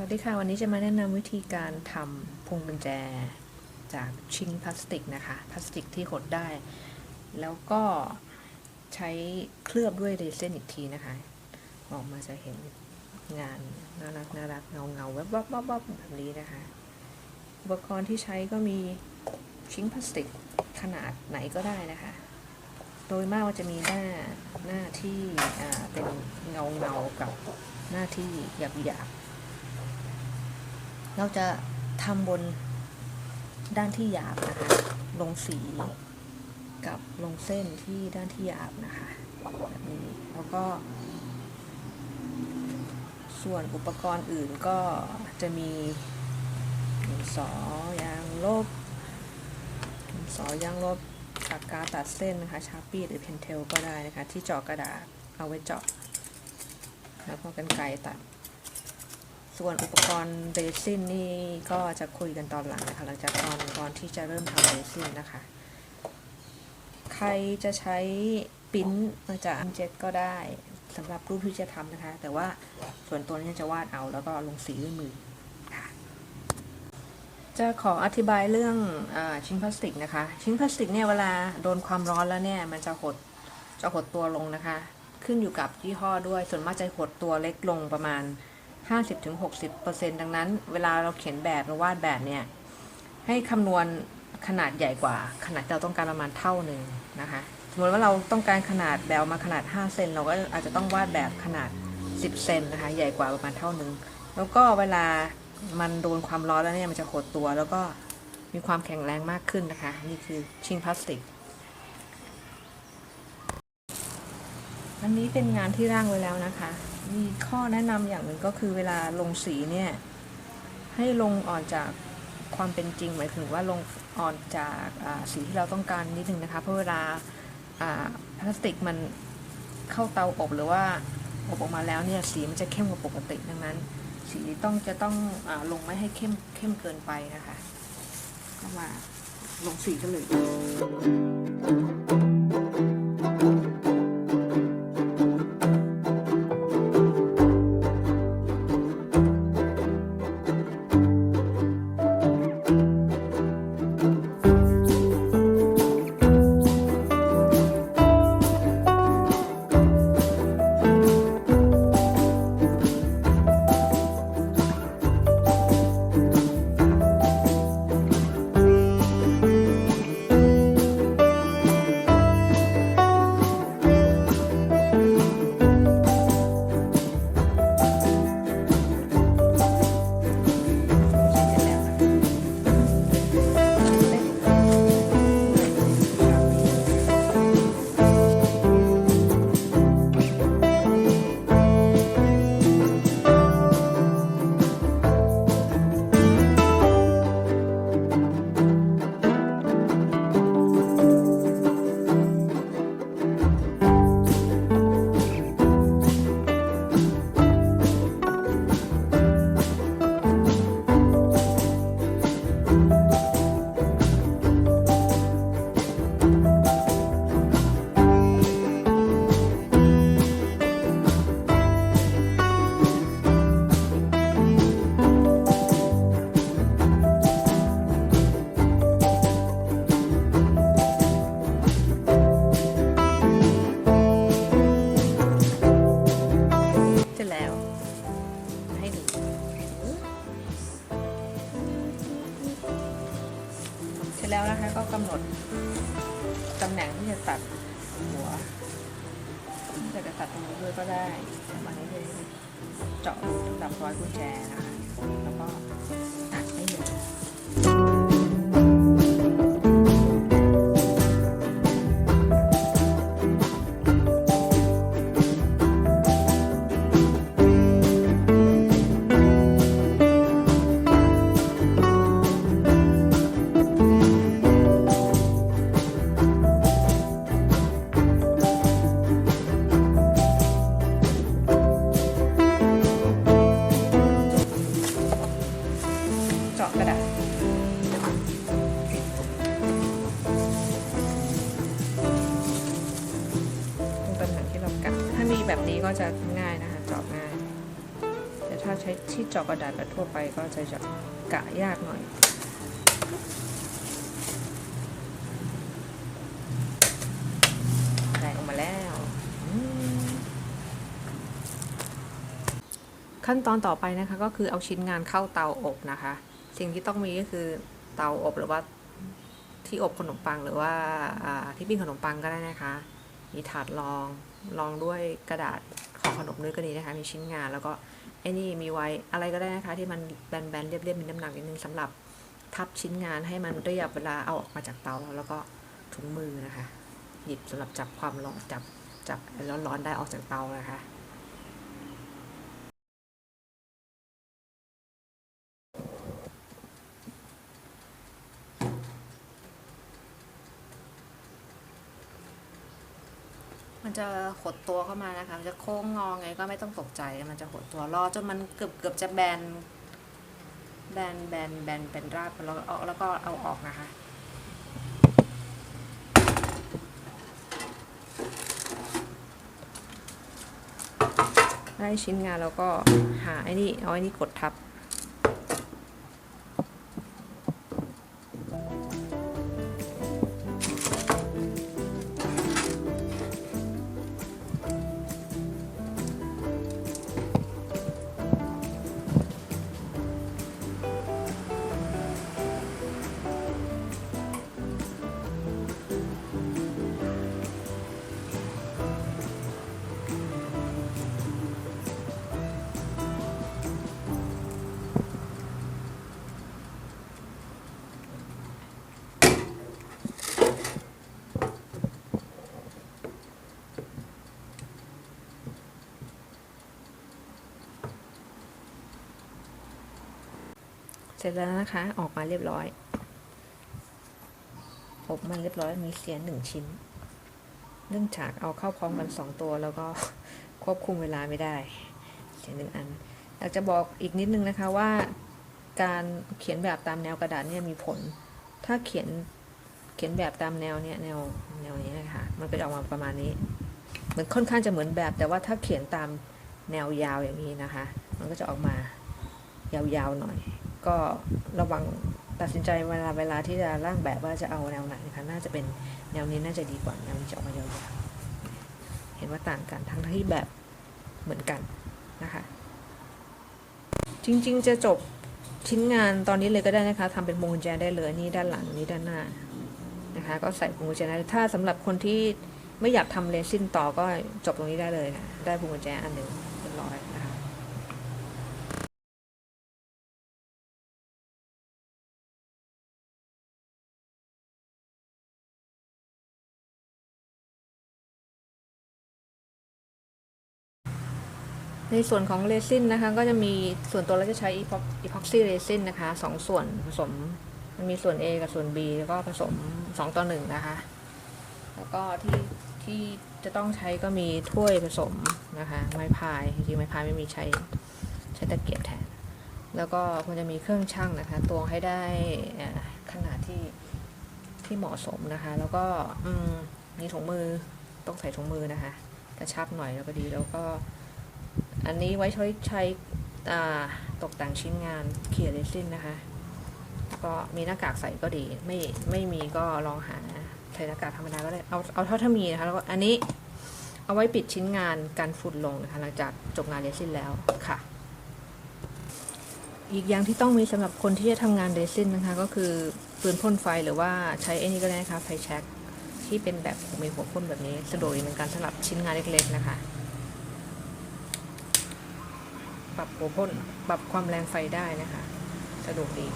สวัสดีค่ะ วันนี้จะมาแนะนำวิธีการทำพวงกุญแจจากชิ้นพลาสติกนะคะ พลาสติกที่หดได้ แล้วก็ใช้เคลือบด้วยเรซินอีกทีนะคะ ออกมาจะเห็นงานน่ารักน่ารักเงาเงาแวบวับวับวับแบบนี้นะคะ อุปกรณ์ที่ใช้ก็มีชิ้นพลาสติกขนาดไหนก็ได้นะคะ โดยมากว่าจะมีหน้าหน้าที่เป็นเงาเงากับหน้าที่หยาบหยาบๆ เราจะทำบนด้านที่หยาบนะคะลงสีกับลงเส้นที่ด้านที่หยาบนะคะแบบนี้แล้วก็ ส่วนอุปกรณ์อื่นก็จะมีสอยางลบสอยางลบปากกาตัดเส้นนะคะชาร์ปีหรือเพนเทลก็ได้นะคะ ที่เจาะกระดาษเอาไว้เจาะแล้วก็กันไกรตัด ส่วนอุปกรณ์เรซินนี่ก็จะคุยกันตอนหลังนะคะหลังจากตอนตอนที่จะเริ่มทำเรซินนะคะ ใครจะใช้ปิ้นมาจากอันเจ็ตก็ได้สำหรับรูปที่จะทำนะคะ แต่ว่าส่วนตัวนี้จะวาดเอาแล้วก็ลงสีด้วยมือค่ะจะขออธิบายเรื่องอชิ้นพลาสติกนะคะ ชิ้นพลาสติกเนี่ยเวลาโดนความร้อนแล้วเนี่ยมันจะหดจะหดตัวลงนะคะ ขึ้นอยู่กับยี่ห้อด้วยส่วนมากจะหดตัวเล็กลงประมาณ 50-60%ดังนั้น เวลาเราเขียนแบบหรือวาดแบบเนี่ย ให้คำนวณขนาดใหญ่กว่า ขนาดเราต้องการประมาณเท่าหนึ่งนะคะสมมติว่าเราต้องการขนาดแบบมาขนาด 5 เซนเราก็อาจจะต้องวาดแบบขนาด 10 เซนนะคะใหญ่กว่าประมาณเท่าหนึ่งแล้วก็เวลามันโดนความร้อนแล้วเนี่ยมันจะหดตัว แล้วก็มีความแข็งแรงมากขึ้นนะคะ นี่คือชิ้นพลาสติก อันนี้เป็นงานที่ร่างไว้แล้วนะคะ มีข้อแนะนำอย่างหนึ่งก็คือเวลาลงสีเนี่ยให้ลงอ่อนจากความเป็นจริงหมายถึงว่าลงอ่อนจากสีที่เราต้องการนิดนึงนะคะ เพราะเวลาพลาสติกมันเข้าเตาอบหรือว่าอบออกมาแล้วเนี่ยสีมันจะเข้มกว่าปกติดังนั้น สีต้องจะต้องอลงไม่ให้เข้มเข้มเกินไปนะคะ ก็มาลงสีกันเลย ร็จแล้วนะคะ ก็กำหนดตำแหน่งที่จะตัดหัวจะจะตัดตรงนี้ด้วยก็ได้ประมาณนี้เลยเจาะสำหรับร้อยกุญแจนะคะแล้วก็ตัดให้หลือ ถ้าใช้ที่เจาะกระดาษแบบทั่วไปก็จะจะกะยากหน่อยแตกออกมาแล้ว ขั้นตอนต่อไปนะคะก็คือเอาชิ้นงานเข้าเตาอบนะคะ สิ่งที่ต้องมีก็คือเตาอบหรือว่าที่อบขนมปังหรือว่าอ่าที่ปิ้งขนมปังก็ได้นะคะ มีถาดรอง ลองด้วยกระดาษของขนมด้วยก็ดีนะคะ มีชิ้นงานแล้วก็ไอ้นี่มีไว้อะไรก็ได้นะคะ ที่มันแบนๆเรียบๆมีน้ำหนักนิดนึงสำหรับทับชิ้นงานให้มันเรียบเวลาเอาออกมาจากเตาแล้วก็ถุงมือนะคะ หยิบสำหรับจับความร้อนจับจับร้อนได้ออกจากเตานะคะ มันจะหดตัวเข้ามานะคะ มันจะโค้งงอไงก็ไม่ต้องตกใจ มันจะหดตัวรอจนมันเกือบเกือบจะแบน แบนแบนแบนเป็นราบแล้วเอาแล้วก็เอาออกนะคะได้ชิ้นงานแล้วก็หาไอ้นี่เอาไอ้นี่กดทับ ร็จแล้วนะคะ ออกมาเรียบร้อยอบมันเรียบร้อยมีเสียงหนึ่งชิ้น เนื่องจากเอาเข้าพร้อมกันสองตัว แล้วก็ควบคุมเวลาไม่ได้ เสียงหนึ่งอัน อยากจะบอกอีกนิดนึงนะคะว่า การเขียนแบบตามแนวกระดาษเนี่ยมีผล ถ้าเขียนเขียนแบบตามแนวเนี่ยแนวแนวนี้นะคะมันก็จะออกมาประมาณนี้เหมันค่อนข้างจะเหมือนแบบ แต่ว่าถ้าเขียนตามแนวยาวอย่างนี้นะคะ มันก็จะออกมายาวๆหน่อย ก็ระวังตัดสินใจเวลาเวลาที่จะร่างแบบว่าจะเอาแนวไหนนะคะน่าจะเป็นแนวนี้น่าจะดีกว่าแนวนี้จะออกมายาวๆเห็นว่าต่างกันทั้งที่แบบเหมือนกันนะคะจริงๆ จะจบชิ้นงานตอนนี้เลยก็ได้นะคะทำเป็นพวงกุญแจได้เลยนี่ด้านหลังนี่ด้านหน้านะคะก็ใส่พวงกุญแจได้ถ้าสำหรับคนที่ไม่อยากทำเลซินต่อก็จบตรงนี้ได้เลยค่ะได้พวงกุญแจอันหนึ่ง ในส่วนของเรซินนะคะก็จะมีส่วนตัวเราจะใช้อีพ็อกซี่เรซินนะคะสองส่วนผสมมันมีส่วน A กับส่วน B แล้วก็ผสม 2 ต่อ 1 นะคะ แล้วก็ที่ที่จะต้องใช้ก็มีถ้วยผสมนะคะไม้พายจริงไม้พายไม่มีใช้ใช้ตะเกียบแทน แล้วก็มันจะมีเครื่องชั่งนะคะตวงให้ได้ขนาดที่ที่เหมาะสมนะคะ แล้วก็อืมมีถุงมือต้องใส่ถุงมือนะคะกระชับหน่อยแล้วก็ดีแล้วก็ อันนี้ไว้ใช้ใช้อ่าตกแต่งชิ้นงานเขียนเรซินนะคะ ก็มีหน้ากากใส่ก็ดี ไม่ไม่มีก็ลองหาใส่หน้ากากธรรมดาก็ได้เอาเอาเท่าถ้ามีนะคะแล้วก็อันนี้เอาไว้ปิดชิ้นงานกันฝุ่นลงนะคะหลังจากจบงานเรซินแล้วค่ะ อีกอย่างที่ต้องมีสำหรับคนที่จะทำงานเรซินนะคะ ก็คือปืนพ่นไฟหรือว่าใช้ไอ้นี่ก็ได้นะคะไฟแช็กที่เป็นแบบมีหัวพ่นแบบนี้สะดวกเหมือนกันสำหรับชิ้นงานเล็กๆนะคะ ปรับหัวพ่นปรับความแรงไฟได้นะคะ สะดวกดี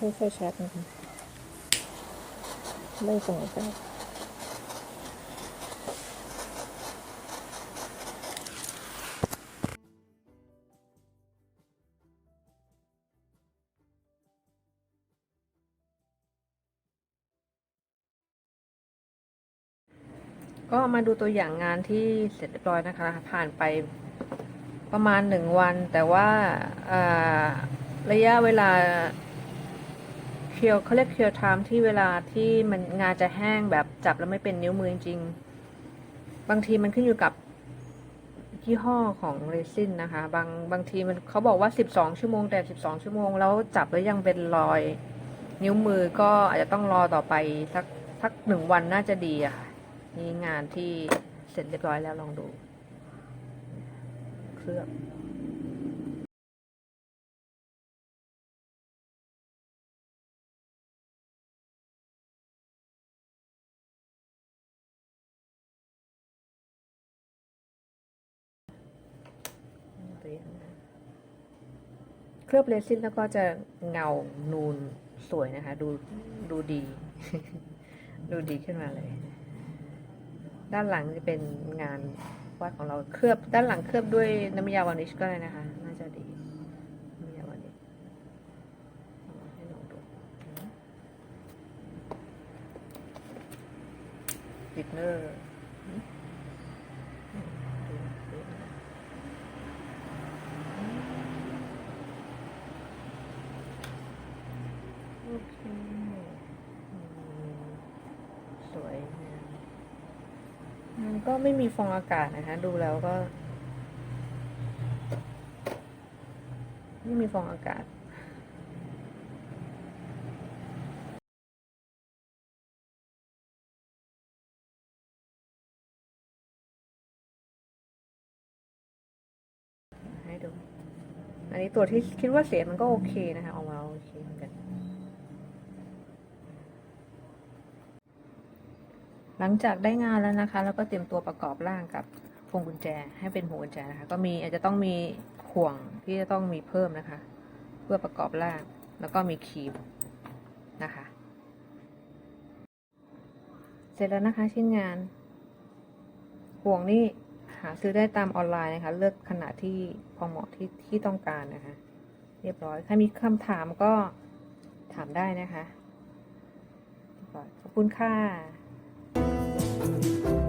ค่อยๆชัดนะคะไม่สมกันก็มาดูตัวอย่างงานที่เสร็จเรียบร้อยนะคะ ผ่านไปประมาณหนึ่งวัน แต่ว่าระยะเวลา คียวเขาเรียกเคียวไทม์ที่เวลาที่มันงาจะแห้งแบบจับแล้วไม่เป็นนิ้วมือจริงๆบางทีมันขึ้นอยู่กับยี่ห้อของเรซินนะคะ บางบางทีมันเขาบอกว่า 12 ชั่วโมงแต่ 12 ชั่วโมง แล้วจับแล้วยังเป็นรอย นิ้วมือก็อาจจะต้องรอต่อไปสักสักหนึ่งวันน่าจะดีอะค่ะนี่งานที่เสร็จเรียบร้อยแล้วลองดู เคลือบ เคลือบเรซินแล้วก็จะเงา นูนสวยนะคะ ดูดูดี ดูดีขึ้นมาเลย ด้านหลังจะเป็นงานวาดของเราเคลือบด้านหลังเคลือบด้วยน้ำยาวานิชก็ได้นะคะ น่าจะดีน้ำยาวานิชให้ลองดูติดเนอร์ดูดูนะ โอเคอืมสวยงามมัน ก็ไม่มีฟองอากาศนะคะ ดูแล้วก็ ไม่มีฟองอากาศให้ดู อันนี้ตัวที่คิดว่าเสียงมันก็โอเคนะคะ ออกมาโอเคเหมือนกัน หลังจากได้งานแล้วนะคะ แล้วก็เตรียมตัวประกอบร่างกับพวงกุญแจให้เป็นพวงกุญแจนะคะ ก็มีอาจจะต้องมีห่วงที่จะต้องมีเพิ่มนะคะ เพื่อประกอบร่างแล้วก็มีครีมนะคะ เสร็จแล้วนะคะชิ้นงาน ห่วงนี่หาซื้อได้ตามออนไลน์นะคะ เลือกขนาดที่พอเหมาะที่ที่ต้องการนะคะ เรียบร้อย ถ้ามีคำถามก็ถามได้นะคะขอบคุณค่ะ Thank you.